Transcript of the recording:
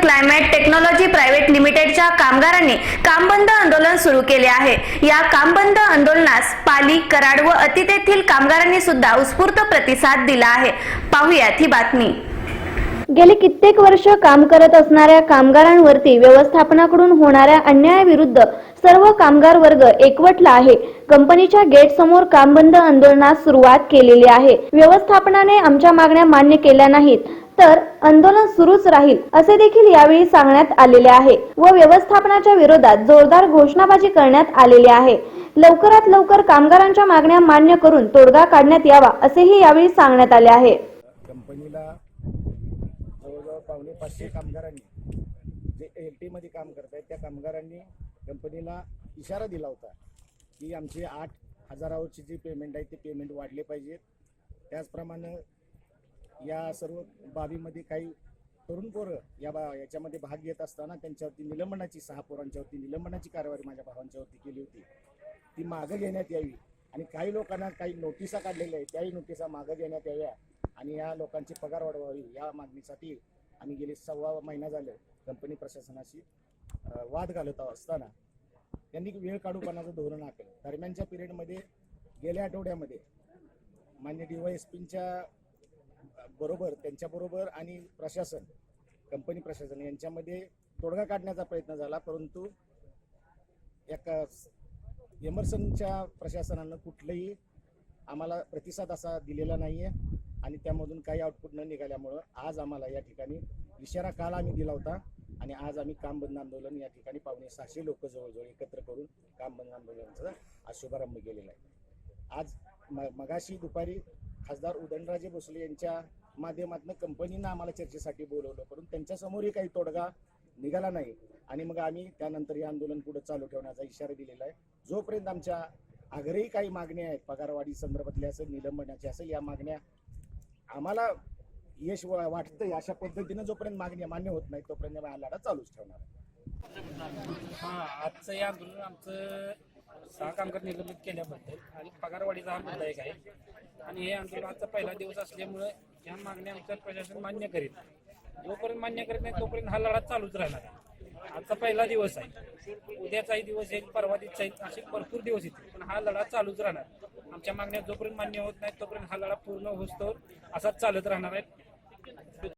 Climate technology private लिमिटेडच्या कामगारांनी कामबंद आंदोलन सुरू केले आहे. या कामबंद आंदोलनास पाली कराड व अतिथेतील कामगारांनी सुद्धा उत्स्फूर्त प्रतिसाद दिला आहे. पाहुयात ही बातमी. गेली कित्येक वर्ष काम करत असणाऱ्या कामगारांवरती व्यवस्थापनाकडून होणाऱ्या अन्यायाविरुद्ध सर्व कामगार वर्ग एकवटला आहे. कंपनीच्या गेट समोर काम बंद आंदोलनास सुरुवात केलेली आहे. व्यवस्थापनाने आमच्या मागण्या मान्य केल्या नाहीत. तर आंदोलन सुरूच राहील असे देखील यावेळी सांगण्यात आलेले आहे व व्यवस्थापनाच्या विरोधात जोरदार घोषणाबाजी करण्यात आलेली आहे. लवकरात लवकर कामगारांच्या मागण्या मान्य करून तोडगा काढण्यात यावा असेही यावेळी सांगण्यात आले आहे. कंपनीला जवळजवळ पावणे पाचशे कामगारांनी जे एल टीमध्ये काम करत आहेत त्या कामगारांनी कंपनीला इशारा दिला होता की आमचे आठ हजारावरची जी पेमेंट आहे ते पेमेंट वाढले पाहिजे. त्याचप्रमाणे या सर्व बाबीमध्ये काही तरुण पोरं या बा याच्यामध्ये भाग घेत असताना त्यांच्यावरती निलंबनाची सहा पोरांच्यावरती निलंबनाची कारवाई माझ्या भावांच्यावरती केली होती. ती मागं घेण्यात यावी आणि काही लोकांना काही नोटिसा काढलेल्या आहेत त्याही नोटिसा मागं घेण्यात याव्या आणि या लोकांची पगार वाढवावी या मागणीसाठी आम्ही गेले सव्वा महिना झाले कंपनी प्रशासनाशी वाद घालत असताना त्यांनी वेळ काढूपणाचं धोरण आखलं. दरम्यानच्या पिरियडमध्ये गेल्या आठवड्यामध्ये मान्य डी वाय एस पींच्या बरोबर त्यांच्याबरोबर आणि प्रशासन कंपनी प्रशासन यांच्यामध्ये तोडगा काढण्याचा प्रयत्न झाला परंतु एका एमर्सनच्या प्रशासनानं कुठलंही आम्हाला प्रतिसाद असा दिलेला नाही आहे आणि त्यामधून काही आउटपुट न निघाल्यामुळं आज आम्हाला या ठिकाणी इशारा काल आम्ही दिला होता आणि आज आम्ही काम बंद आंदोलन या ठिकाणी पावणे सहाशे लोक जवळजवळ एकत्र करून काम बंद आंदोलनाचा आज शुभारंभ केलेला आहे. आज म मगाशी दुपारी खासदार उदयनराजे भोसले यांच्या माध्यमातून कंपनीनं आम्हाला चर्चेसाठी बोलवलं. परंतु त्यांच्यासमोरही काही तोडगा निघाला नाही. आणि मग आम्ही त्यानंतर हे आंदोलन पुढे चालू ठेवण्याचा इशारा दिलेला आहे. जोपर्यंत आमच्या आग्रही काही मागण्या आहेत पगारवाढी संदर्भातल्या असेल निलंबनाची असेल या मागण्या आम्हाला यश वाटतं अशा पद्धतीनं जोपर्यंत मागण्या मान्य होत नाही तोपर्यंत आम्ही हा लढा चालूच ठेवणार आहे. हा आजचं हे आंदोलन आमचं सहा कामगार निलंबित केल्याबद्दल आणि पगारवाढीचा हा मुद्दा एक आहे. आणि हे आंदोलनाचा पहिला दिवस असल्यामुळे या मागण्या आमचं प्रशासन मान्य करीत जोपर्यंत मान्य करीत नाही तोपर्यंत हा लढा चालूच राहणार आहे. आजचा पहिला दिवस आहे. उद्याचाही दिवस येईल परवादीच दिवशी येईल असे भरपूर दिवस येतील पण हा लढा चालूच राहणार. आमच्या मागण्या जोपर्यंत मान्य होत नाही तोपर्यंत हा लढा पूर्ण होतो असाच चालत राहणार आहे.